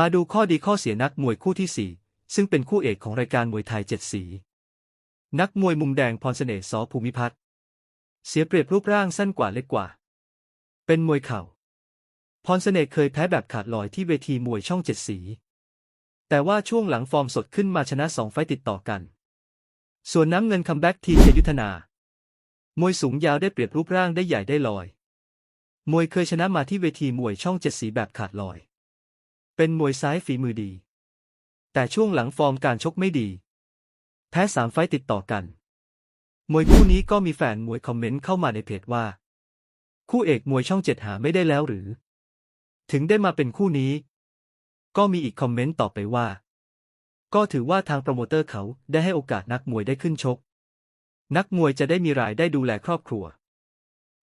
มาดูข้อดีข้อเสียนักมวยคู่ที่ 4 ซึ่งเป็นคู่เอกของรายการมวยไทยเจ็ดสี นักมวยมุมแดงพรเสน่ห์สอภูมิพัฒน์เสียเปรียบรูปร่างสั้นกว่าเล็กกว่า เป็นมวยเข่าพรเสน่ห์เคยแพ้แบบขาดลอยที่เวทีมวยช่องเจ็ดสี แต่ว่าช่วงหลังฟอร์มสดขึ้นมาชนะสองไฟต์ติดต่อกัน ส่วนน้ำเงินคัมแบ็กทีเคยุทธนา มวยสูงยาวได้เปรียบรูปร่างได้ใหญ่ได้ลอย มวยเคยชนะมาที่เวทีมวยช่องเจ็ดสีแบบขาดลอย เป็นมวยซ้ายฝีมือดี แต่ช่วงหลังฟอร์มการชกไม่ดี แพ้สามไฟติดต่อกัน มวยคู่นี้ก็มีแฟนมวยคอมเมนต์เข้ามาในเพจว่า คู่เอกมวยช่องเจ็ดหาไม่ได้แล้วหรือ ถึงได้มาเป็นคู่นี้ ก็มีอีกคอมเมนต์ต่อไปว่า ก็ถือว่าทางโปรโมเตอร์เขาได้ให้โอกาสนักมวยได้ขึ้นชก นักมวยจะได้มีรายได้ดูแลครอบครัว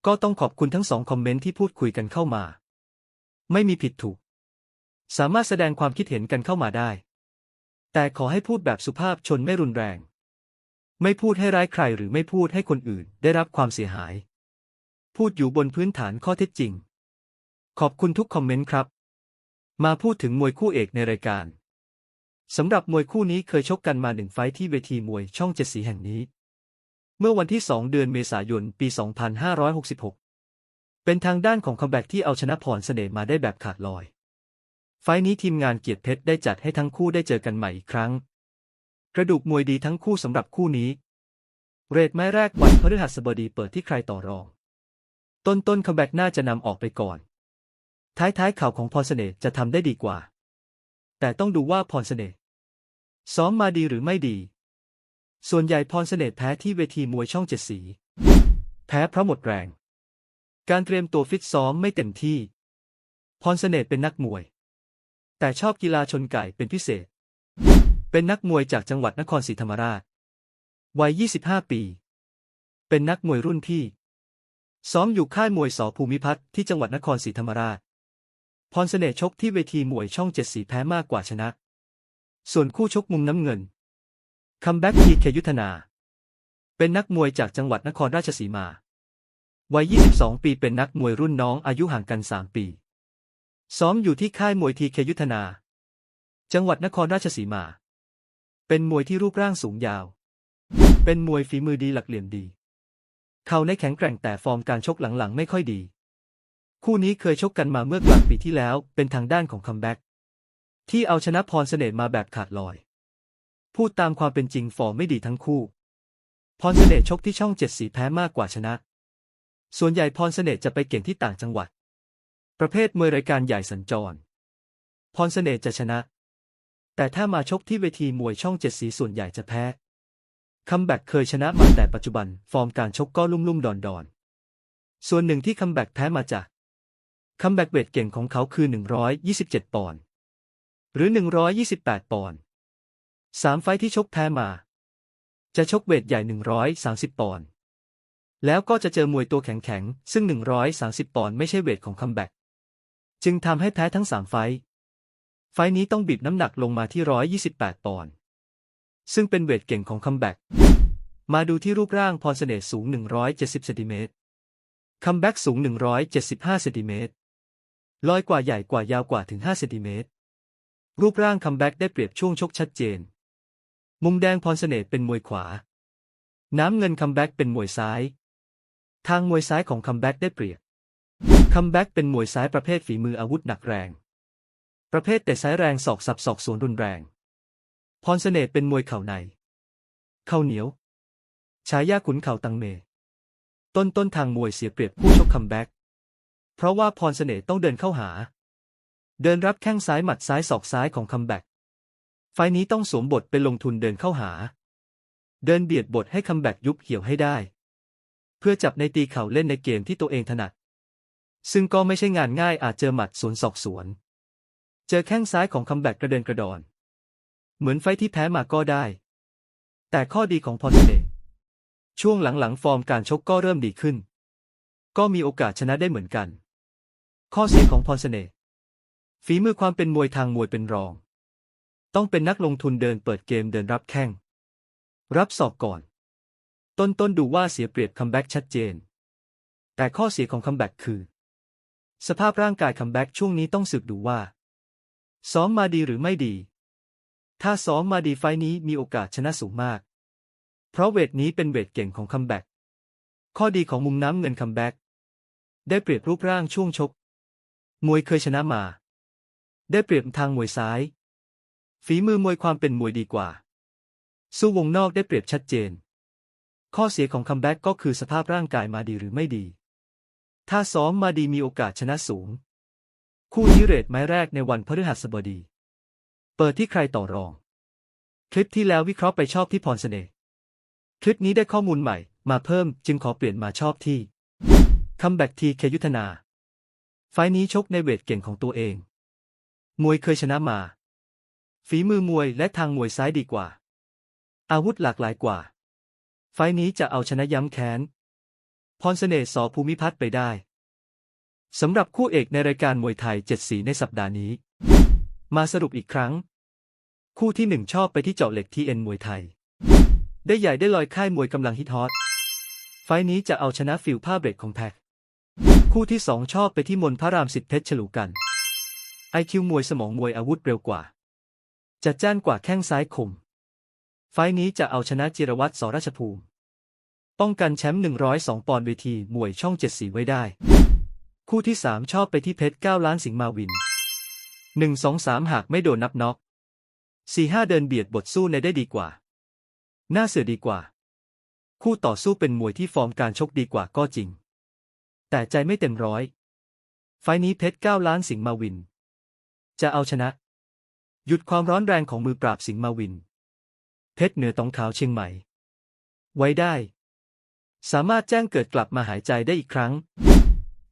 ก็ต้องขอบคุณทั้งสองคอมเมนต์ที่พูดคุยกันเข้ามา ไม่มีผิดถูก สามารถแสดงความคิดเห็นกันเข้ามาได้ แต่ขอให้พูดแบบสุภาพชนไม่รุนแรง ไม่พูดให้ร้ายใครหรือไม่พูดให้คนอื่นได้รับความเสียหาย พูดอยู่บนพื้นฐานข้อเท็จจริง ขอบคุณทุกคอมเมนต์ครับ มาพูดถึงมวยคู่เอกในรายการสำหรับมวยคู่นี้เคยชกกันมาหนึ่งไฟที่เวทีมวยช่องเจ็ดสีแห่งนี้ เมื่อวันที่ 2 เดือนเมษายน ปี 2566 เป็นทางด้านของคัมแบ็กที่เอาชนะพรเสน่ห์มาได้แบบขาดลอย ไฟนี้ทีมงานเกียรติเพชรได้จัดให้ทั้งคู่ได้เจอกันใหม่อีกครั้ง กระดูกมวยดีทั้งคู่สำหรับคู่นี้ เรทไม้แรกวันพฤหัสบดีเปิดที่ใครต่อรอง ต้นต้นคัมแบ็กน่าจะนำออกไปก่อน ท้ายท้ายข่าวของพรเสน่ห์จะทำได้ดีกว่า แต่ต้องดูว่าพรเสน่ห์ซ้อมมาดีหรือไม่ดี ส่วนใหญ่พรเสน่ห์แพ้ที่เวทีมวยช่องเจ็ดสี แพ้เพราะหมดแรง การเตรียมตัวฟิตซ้อมไม่เต็มที่ พรเสน่ห์เป็นนักมวย แต่ชอบกีฬาชนไก่เป็นพิเศษ เป็นนักมวยจากจังหวัดนครศรีธรรมราช วัย 25 ปี เป็นนักมวยรุ่นพี่ ซ้อมอยู่ค่ายมวยสอภูมิพัฒน์ที่จังหวัดนครศรีธรรมราช พรเสน่ห์ชกที่เวทีมวยช่องเจ็ดสีแพ้มากกว่าชนะ ส่วนคู่ชกมุมน้ำเงิน คัมแบ็กทีเคยุทธนา เป็นนักมวยจากจังหวัดนครราชสีมา วัย 22 ปี เป็นนักมวยรุ่นน้องอายุห่างกัน 3 ปี ซ้อมอยู่ที่ค่ายมวยทีเคยุทธนา จังหวัดนครราชสีมา เป็นมวยที่รูปร่างสูงยาว เป็นมวยฝีมือดีหลักเหลี่ยมดี เขาในแข็งแกร่งแต่ฟอร์มการชกหลังๆ ไม่ค่อยดี คู่นี้เคยชกกันมาเมื่อกลางปีที่แล้ว เป็นทางด้านของคัมแบ็กที่เอาชนะพรเสน่ห์มาแบบขาดลอย พูดตามความเป็นจริงฟอร์มไม่ดีทั้งคู่ พรเสน่ห์ชกที่ช่องเจ็ดสีแพ้มากกว่าชนะ ส่วนใหญ่พรเสน่ห์จะไปเก่งที่ต่างจังหวัด ประเภทมวยรายการใหญ่สัญจร พรเสน่ห์จะชนะ แต่ถ้ามาชกที่เวทีมวยช่องเจ็ดสีส่วนใหญ่จะแพ้คัมแบ็กเคยชนะมาแต่ปัจจุบันฟอร์มการชกก็ลุ่มลุ่มดอนดอนๆส่วนหนึ่งที่คัมแบ็กแพ้มาจากคัมแบ็กเวทเก่งของเขาคือ 127 ปอนด์หรือ 128 ปอนด์สามไฟท์ที่ชกแพ้มา จะชกเวทใหญ่ 130 ปอนด์แล้วก็จะเจอมวยตัวแข็งๆ ซึ่ง 130 ปอนด์ไม่ใช่เวทของคัมแบ็ก จึงทำให้แพ้ทั้งสามไฟไฟนี้ต้องบีบน้ำหนักลงมาที่ 128 ปอนด์ ซึ่งเป็นเวทเก่งของคัมแบ็กมาดูที่รูปร่างพรเสน่ห์สูง 170 เซนติเมตร คัมแบ็กสูง 175 เซนติเมตร ลอยกว่าใหญ่กว่ายาวกว่าถึง 5 เซนติเมตร รูปร่างคัมแบ็กได้เปรียบช่วงชกชัดเจน มุมแดงพรเสน่ห์เป็นมวยขวา น้ำเงินคัมแบ็กเป็นมวยซ้าย ทางมวยซ้ายของคัมแบ็กได้เปรียบ คัมแบ็กเป็นมวยซ้ายประเภทฝีมืออาวุธหนักแรง ประเภทแต่ซ้ายแรงศอกสับศอกสวนรุนแรง พรเสน่ห์เป็นมวยเข่าใน เข่าเหนียว ฉายาขุนเข่าตังเม ต้นต้นทางมวยเสียเปรียบผู้ชกคัมแบ็กเพราะว่าพรเสน่ห์ต้องเดินเข้าหา เดินรับแข้งซ้ายหมัดซ้ายศอกซ้ายของคัมแบ็กไฟล์นี้ต้องสวมบทเป็นลงทุนเดินเข้าหา เดินเบียดบทให้คัมแบ็กยุบเหี่ยวให้ได้ เพื่อจับในตีเข่าเล่นในเกมที่ตัวเองถนัด ซึ่งก็ไม่ใช่งานง่ายอาจเจอหมัดสวนศอกสวน เจอแข้งซ้ายของคัมแบ็กกระเด็นกระดอน เหมือนไฟที่แพ้มาก็ได้ แต่ข้อดีของพรเน่ช่วงหลังๆ ฟอร์มการชกก็เริ่มดีขึ้น ก็มีโอกาสชนะได้เหมือนกัน ข้อเสียของพรเสน่ห์ฝีมือความเป็นมวยทางมวยเป็นรอง ต้องเป็นนักลงทุนเดินเปิดเกมเดินรับแข้ง รับศอกก่อน ต้นต้นดูว่าเสียเปรียบคัมแบ็กชัดเจน แต่ข้อเสียของคัมแบ็กคือ สภาพร่างกายคัมแบ็กช่วงนี้ต้องสืบดูว่า ซ้อมมาดีหรือไม่ดี ถ้าซ้อมมาดีไฟนี้มีโอกาสชนะสูงมาก เพราะเวทนี้เป็นเวทเก่งของคัมแบ็กข้อดีของมุมน้ำเงินคัมแบ็กได้เปรียบรูปร่างช่วงชก มวยเคยชนะมา ได้เปรียบทางมวยซ้าย ฝีมือมวยความเป็นมวยดีกว่า สู้วงนอกได้เปรียบชัดเจน ข้อเสียของคัมแบ็กก็คือสภาพร่างกายมาดีหรือไม่ดี ถ้าซ้อมมาดีมีโอกาสชนะสูง คู่นี้เรทไม้แรกในวันพฤหัสบดี เปิดที่ใครต่อรอง คลิปที่แล้ววิเคราะห์ไปชอบที่พรเสน่ห์คลิปนี้ได้ข้อมูลใหม่ มาเพิ่มจึงขอเปลี่ยนมาชอบที่คัมแบ็กทีเคยุทธนา ไฟนี้ชกในเวทเก่งของตัวเอง มวยเคยชนะมา ฝีมือมวยและทางมวยซ้ายดีกว่า อาวุธหลากหลายกว่า ไฟนี้จะเอาชนะย้ำแค้น พรเสน่ห์สอภูมิพัฒน์ไปได้สำหรับคู่เอกในรายการมวยไทยเจ็ดสีในสัปดาห์นี้ มาสรุปอีกครั้ง คู่ที่หนึ่งชอบไปที่เจาะเหล็กทีเอ็นมวยไทย ได้ใหญ่ได้ลอยค่ายมวยกำลังฮิตฮอตไฟล์นี้จะเอาชนะฟิลผ้าเบรกของแพ็คคู่ที่สองชอบไปที่มนพระรามสิทธิเพชรฉลูกันไอคิวมวยสมองมวยอาวุธเร็วกว่า จัดจ้านกว่าแข้งซ้ายคม ไฟล์นี้จะเอาชนะจิรวัตรสราชภูมิ ป้องกันแชมป์102 ปอนด์เวทีมวยช่องเจ็ดสีไว้ได้ คู่ที่สามชอบไปที่เพชร 9 ล้านสิงห์มาวิน 1 2 3 หากไม่โดนนับน็อก 4 5 เดินเบียดบทสู้ในได้ดีกว่าน้าเสือดีกว่า คู่ต่อสู้เป็นมวยที่ฟอร์มการชกดีกว่าก็จริง แต่ใจไม่เต็มร้อย ไฟล์นี้เพชร 9 ล้านสิงห์มาวิน จะเอาชนะ หยุดความร้อนแรงของมือปราบสิงห์มาวิน เพชรเหนือตองขาวเชียงใหม่ ไว้ได้ สามารถแจ้งเกิดกลับมาหายใจได้อีกครั้ง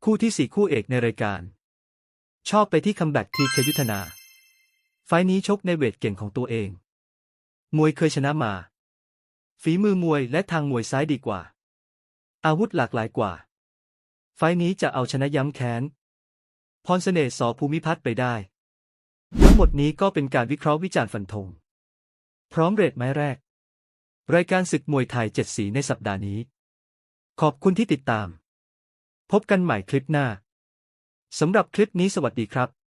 คู่ที่สี่คู่เอกในรายการ ชอบไปที่คัมแบ็กทีเคยุทธนา ไฟนี้ชกในเวทเก่งของตัวเอง มวยเคยชนะมา ฝีมือมวยและทางมวยซ้ายดีกว่า อาวุธหลากหลายกว่า ไฟนี้จะเอาชนะย้ำแค้น พรเสน่ห์สอภูมิพัฒน์ไปได้ ทั้งหมดนี้ก็เป็นการวิเคราะห์วิจารณ์ฟันธง พร้อมเรทไม้แรก รายการศึกมวยไทยเจ็ดสีในสัปดาห์นี้ ขอบคุณที่ติดตาม พบกันใหม่คลิปหน้าสำหรับคลิปนี้สวัสดีครับ